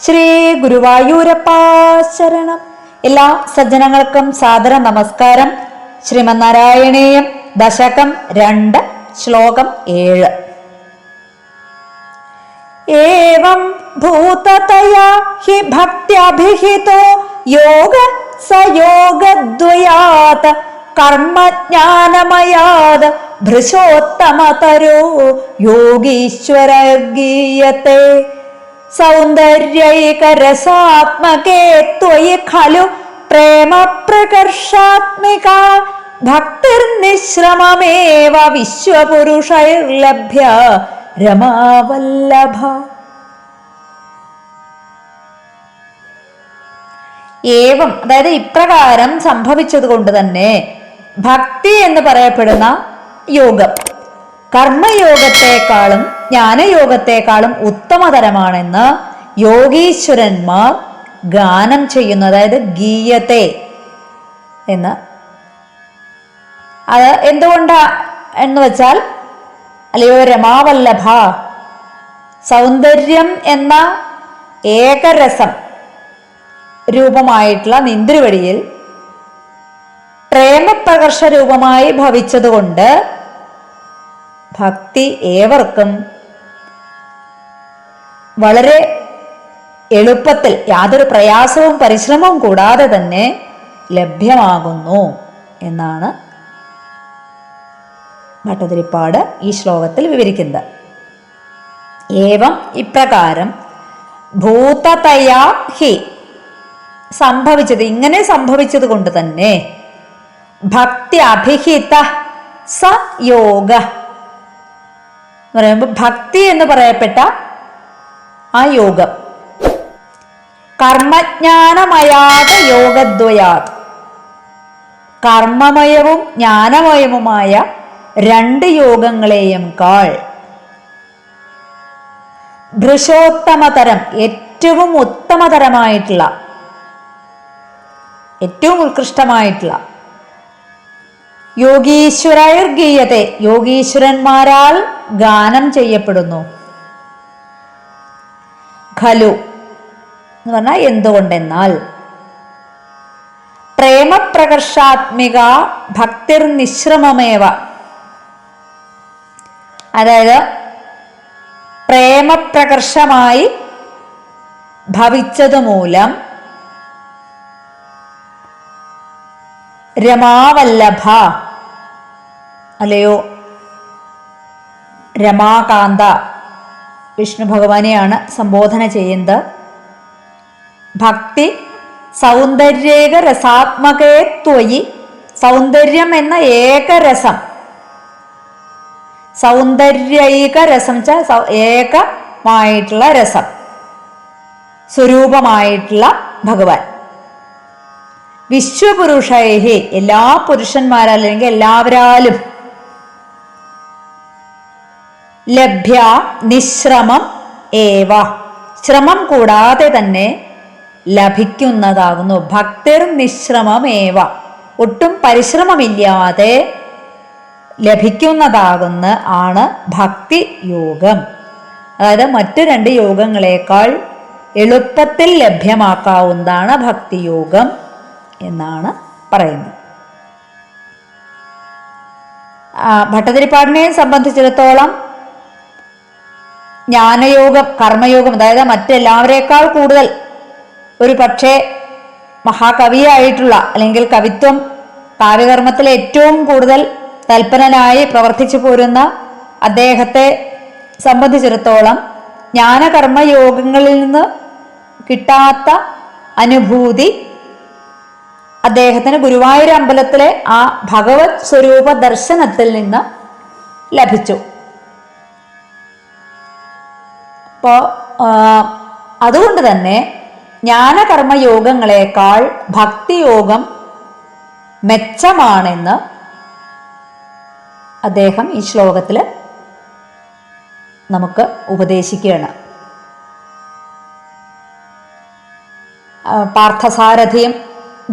ശ്രീ ഗുരുവായൂരപ്പ ശരണം. എല്ലാ സജ്ജനങ്ങൾക്കും സാദര നമസ്കാരം. ശ്രീമന്നാരായണീയം ദശകം രണ്ട് ശ്ലോകം ഏഴ്. ഏവം ഭൂതതയാ ഹി ഭക്ത്യഭിഹിതോ യോഗ സയോഗദ്വയാത് കർമ്മജ്ഞാനമയാത് ഭൃശോത്തമതരോ യോഗീശ്വര ഗീയത്തെ സൗന്ദര്യൈകരസാത്മകേ ത്വയി ഖലു പ്രേമ പ്രകർഷാത്മിക ഭക്തിർനിശ്രമമേവ വിശ്വപുരുഷൈർലഭ്യ രമാവല്ലഭ. ഏവം അതായത് ഇപ്രകാരം സംഭവിച്ചത് കൊണ്ട് തന്നെ ഭക്തി എന്ന് പറയപ്പെടുന്ന യോഗം കർമ്മയോഗത്തെക്കാളും ജ്ഞാനയോഗത്തെക്കാളും ഉത്തമതരമാണെന്ന് യോഗീശ്വരന്മാർ ഗാനം ചെയ്യുന്നു അതായത് ഗീയത്തെ എന്ന്. അത് എന്തുകൊണ്ടാ എന്ന് വെച്ചാൽ അല്ലയോ രമാവല്ലഭ സൗന്ദര്യം എന്ന ഏകരസം രൂപമായിട്ടുള്ള നിന്ദ്രുവടിയിൽ പ്രേമപ്രകർഷ രൂപമായി ഭവിച്ചതുകൊണ്ട് ഭക്തി ഏവർക്കും വളരെ എളുപ്പത്തിൽ യാതൊരു പ്രയാസവും പരിശ്രമവും കൂടാതെ തന്നെ ലഭ്യമാകുന്നു എന്നാണ് ഭട്ടതിരിപ്പാട് ഈ ശ്ലോകത്തിൽ വിവരിക്കുന്നത്. ഏവം ഇപ്രകാരം ഭൂതതയാ ഹി സംഭവിച്ചത് ഇങ്ങനെ സംഭവിച്ചത് കൊണ്ട് തന്നെ ഭക്തി അഭിഹിത സ യോഗ പറയുമ്പോൾ ഭക്തി എന്ന് പറയപ്പെട്ട ആ യോഗം. കർമ്മജ്ഞാനമയാത യോഗദ്വയാത്. കർമ്മമയവും ജ്ഞാനമയവുമായ രണ്ട് യോഗങ്ങളെയും കാൾ. ദൃശോത്തമതരം ഏറ്റവും ഉത്തമതരമായിട്ടുള്ള ഏറ്റവും ഉത്കൃഷ്ടമായിട്ടുള്ള യോഗീശ്വരയർ ഗീയത്തെ യോഗീശ്വരന്മാരാൽ ഗാനം ചെയ്യപ്പെടുന്നു. ഖലു എന്ന് പറഞ്ഞാൽ എന്തുകൊണ്ടെന്നാൽ പ്രേമപ്രകർഷാത്മിക ഭക്തിർ നിശ്രമമേവ. അതായത് പ്രേമപ്രകർഷമായി ഭവിച്ചതുമൂലം രമാവല്ലഭ അല്ലയോ രമാകാന്ത വിഷ്ണു ഭഗവാനെയാണ് സംബോധന ചെയ്യുന്നത് ഭക്തി സൗന്ദര്യേക രസാത്മകേ ത്വയി സൗന്ദര്യം എന്ന ഏകരസം സൗന്ദര്യൈക രസം ച ഏകമായിട്ടുള്ള രസം സ്വരൂപമായിട്ടുള്ള ഭഗവാൻ. വിശ്വപുരുഷൈഹി എല്ലാ പുരുഷന്മാരാലും അല്ലെങ്കിൽ എല്ലാവരാലും ലഭ്യ നിശ്രമം ഏവ. ശ്രമം കൂടാതെ തന്നെ ലഭിക്കുന്നതാകുന്നു. ഭക്തിർ നിശ്രമം ഏവ. ഒട്ടും പരിശ്രമമില്ലാതെ ലഭിക്കുന്നതാകുന്ന ആണ് ഭക്തി യോഗം. അതായത് മറ്റു രണ്ട് യോഗങ്ങളെക്കാൾ എളുപ്പത്തിൽ ലഭ്യമാക്കാവുന്നതാണ് ഭക്തിയോഗം എന്നാണ് പറയുന്നത്. ഭട്ടതിരിപ്പാടിനെ സംബന്ധിച്ചിടത്തോളം ജ്ഞാനയോഗം കർമ്മയോഗം അതായത് മറ്റെല്ലാവരേക്കാൾ കൂടുതൽ ഒരു പക്ഷേ മഹാകവിയായിട്ടുള്ള അല്ലെങ്കിൽ കവിത്വം കാവ്യകർമ്മത്തിൽ ഏറ്റവും കൂടുതൽ തൽപരനായി പ്രവർത്തിച്ചു പോരുന്ന അദ്ദേഹത്തെ സംബന്ധിച്ചിടത്തോളം ജ്ഞാനകർമ്മയോഗങ്ങളിൽ നിന്ന് കിട്ടാത്ത അനുഭൂതി അദ്ദേഹത്തിന് ഗുരുവായൂർ അമ്പലത്തിലെ ആ ഭഗവത് സ്വരൂപ ദർശനത്തിൽ നിന്ന് ലഭിച്ചു. അപ്പോൾ അതുകൊണ്ട് തന്നെ ജ്ഞാനകർമ്മയോഗങ്ങളെക്കാൾ ഭക്തിയോഗം മെച്ചമാണെന്ന് അദ്ദേഹം ഈ ശ്ലോകത്തിൽ നമുക്ക് ഉപദേശിക്കുകയാണ്. പാർത്ഥസാരഥിയും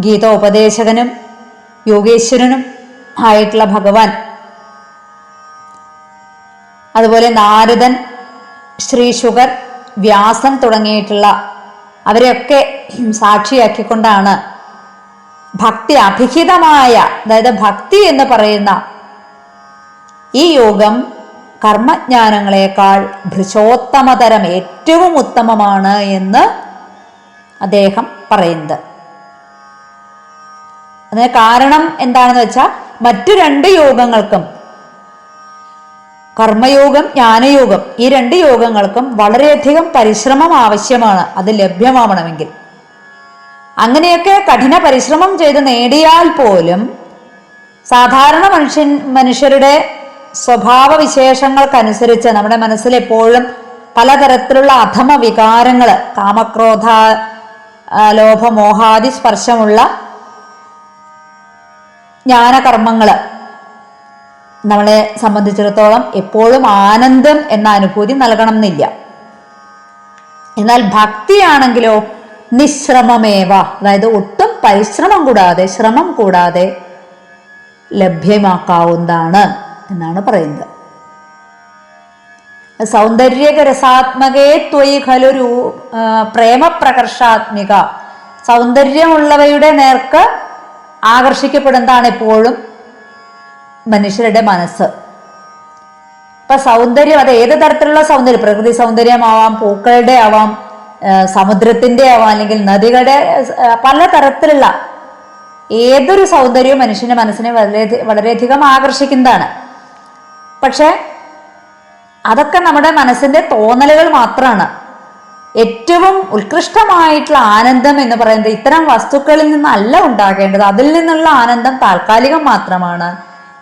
ഗീതോപദേശകനും യോഗേശ്വരനും ആയിട്ടുള്ള ഭഗവാൻ അതുപോലെ നാരദൻ ശ്രീ ഷുഗർ വ്യാസൻ തുടങ്ങിയിട്ടുള്ള അവരെയൊക്കെ സാക്ഷിയാക്കിക്കൊണ്ടാണ് ഭക്തി അഭിഹിതമായ അതായത് ഭക്തി എന്ന് പറയുന്ന ഈ യോഗം കർമ്മജ്ഞാനങ്ങളെക്കാൾ ഭൃശോത്തമതരം ഏറ്റവും ഉത്തമമാണ് എന്ന് അദ്ദേഹം പറയുന്നത്. അതിന് കാരണം എന്താണെന്ന് വെച്ചാൽ മറ്റു രണ്ട് യോഗങ്ങൾക്കും കർമ്മയോഗം ജ്ഞാനയോഗം ഈ രണ്ട് യോഗങ്ങൾക്കും വളരെയധികം പരിശ്രമം ആവശ്യമാണ്. അത് ലഭ്യമാവണമെങ്കിൽ. അങ്ങനെയൊക്കെ കഠിന പരിശ്രമം ചെയ്ത് നേടിയാൽ പോലും സാധാരണ മനുഷ്യൻ മനുഷ്യരുടെ സ്വഭാവ വിശേഷങ്ങൾക്കനുസരിച്ച് നമ്മുടെ മനസ്സിൽ എപ്പോഴും പലതരത്തിലുള്ള അധമ വികാരങ്ങൾ കാമക്രോധ ലോഭമോഹാദി സ്പർശമുള്ള ജ്ഞാനകർമ്മങ്ങൾ നമ്മളെ സംബന്ധിച്ചിടത്തോളം എപ്പോഴും ആനന്ദം എന്ന അനുഭൂതി നൽകണം എന്നില്ല എന്നാൽ ഭക്തിയാണെങ്കിലോ നിശ്രമമേവ. അതായത് ഒട്ടും പരിശ്രമം കൂടാതെ ശ്രമം കൂടാതെ ലഭ്യമാക്കാവുന്നതാണ് എന്നാണ് പറയുന്നത്. സൗന്ദര്യരസാത്മകേ ത്വയി ഖലൊരു പ്രേമപ്രകർഷാത്മിക. സൗന്ദര്യമുള്ളവയുടെ നേർക്ക് ആകർഷിക്കപ്പെടുന്നതാണ് എപ്പോഴും മനുഷ്യരുടെ മനസ്സ്. ഇപ്പൊ സൗന്ദര്യം അത് ഏത് തരത്തിലുള്ള സൗന്ദര്യം? പ്രകൃതി സൗന്ദര്യമാവാം പൂക്കളുടെ ആവാം സമുദ്രത്തിന്റെ ആവാം അല്ലെങ്കിൽ നദികളുടെ പല തരത്തിലുള്ള ഏതൊരു സൗന്ദര്യവും മനുഷ്യന്റെ മനസ്സിനെ വളരെ വളരെയധികം ആകർഷിക്കുന്നതാണ്. പക്ഷെ അതൊക്കെ നമ്മുടെ മനസ്സിന്റെ തോന്നലുകൾ മാത്രമാണ് ഏറ്റവും ഉത്കൃഷ്ടമായിട്ടുള്ള ആനന്ദം എന്ന് പറയുന്നത് ഇത്തരം വസ്തുക്കളിൽ നിന്നല്ല ഉണ്ടാകേണ്ടത്. അതിൽ നിന്നുള്ള ആനന്ദം താൽക്കാലികം മാത്രമാണ്.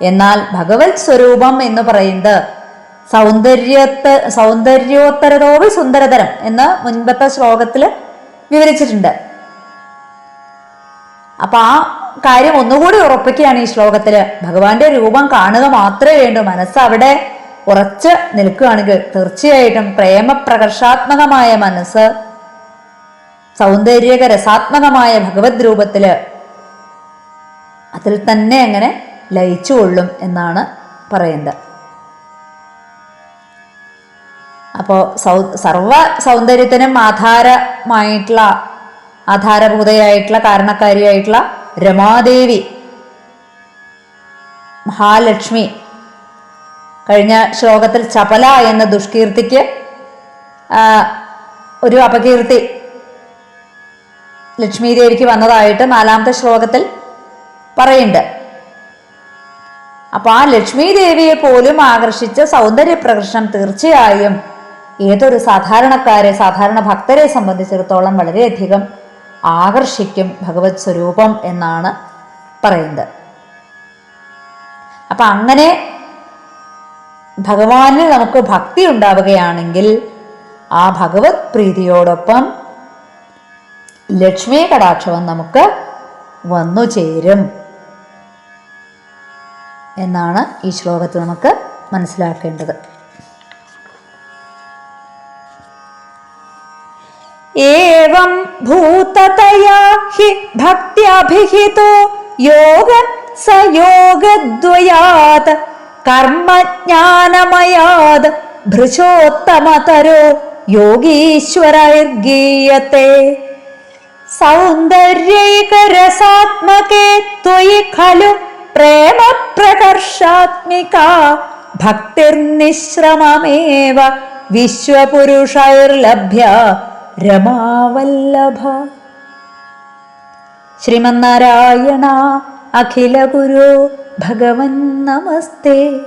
എന്നാൽ ഭഗവത് സ്വരൂപം എന്ന് പറയുന്നത് സൗന്ദര്യത്തെ സൗന്ദര്യോത്തരതോട് സുന്ദരതരം എന്ന് മുൻപത്തെ ശ്ലോകത്തിൽ വിവരിച്ചിട്ടുണ്ട്. അപ്പൊ ആ കാര്യം ഒന്നുകൂടി ഉറപ്പിക്കുകയാണ് ഈ ശ്ലോകത്തിൽ ഭഗവാന്റെ രൂപം കാണുക മാത്രമേ വേണ്ടൂ. മനസ്സ് അവിടെ ഉറച്ച് നിൽക്കുകയാണെങ്കിൽ തീർച്ചയായിട്ടും പ്രേമപ്രകർഷാത്മകമായ മനസ്സ് സൗന്ദര്യകരസാത്മകമായ ഭഗവത് രൂപത്തിൽ അതിൽ തന്നെ അങ്ങനെ ലയിച്ചുകൊള്ളും എന്നാണ് പറയുന്നത്. അപ്പോൾ സൗ സർവ സൗന്ദര്യത്തിനും ആധാരമായിട്ടുള്ള ആധാരഭൂതയായിട്ടുള്ള കാരണക്കാരിയായിട്ടുള്ള രമാദേവി മഹാലക്ഷ്മി കഴിഞ്ഞ ശ്ലോകത്തിൽ ചപല എന്ന ദുഷ്കീർത്തിക്ക് ഒരു അപകീർത്തി ലക്ഷ്മി ദേവിക്ക് വന്നതായിട്ട് നാലാമത്തെ ശ്ലോകത്തിൽ പറയുന്നുണ്ട്. അപ്പൊ ആ ലക്ഷ്മി ദേവിയെ പോലും ആകർഷിച്ച സൗന്ദര്യ പ്രകർഷണം തീർച്ചയായും ഏതൊരു സാധാരണക്കാരെ സാധാരണ ഭക്തരെ സംബന്ധിച്ചിടത്തോളം വളരെയധികം ആകർഷിക്കും ഭഗവത് സ്വരൂപം എന്നാണ് പറയുന്നത്. അപ്പൊ അങ്ങനെ ഭഗവാനിൽ നമുക്ക് ഭക്തി ഉണ്ടാവുകയാണെങ്കിൽ ആ ഭഗവത് പ്രീതിയോടൊപ്പം ലക്ഷ്മി കടാക്ഷവും നമുക്ക് വന്നു ചേരും. എന്നാണ് ഈ ശ്ലോകത്തിൽ നമുക്ക് മനസ്സിലാക്കേണ്ടത്. ഏവം കർമ്മജ്ഞാനമയാത് ഭൃശോത്തമതരോ യോഗീശ്വരൈർഗീയത്തെ. സൗന്ദര്യൈകരസാത്മകേ ത്വയി ഖലു പ്രേമ പ്രകർഷാത്മിക ഭക്തിർനിശ്രമമേവ വിശ്വപുരുഷൈർലഭ്യ രമാവല്ലഭ. ശ്രീമന്നാരായണ അഖില ഗുരു ഭഗവൻ നമസ്തേ.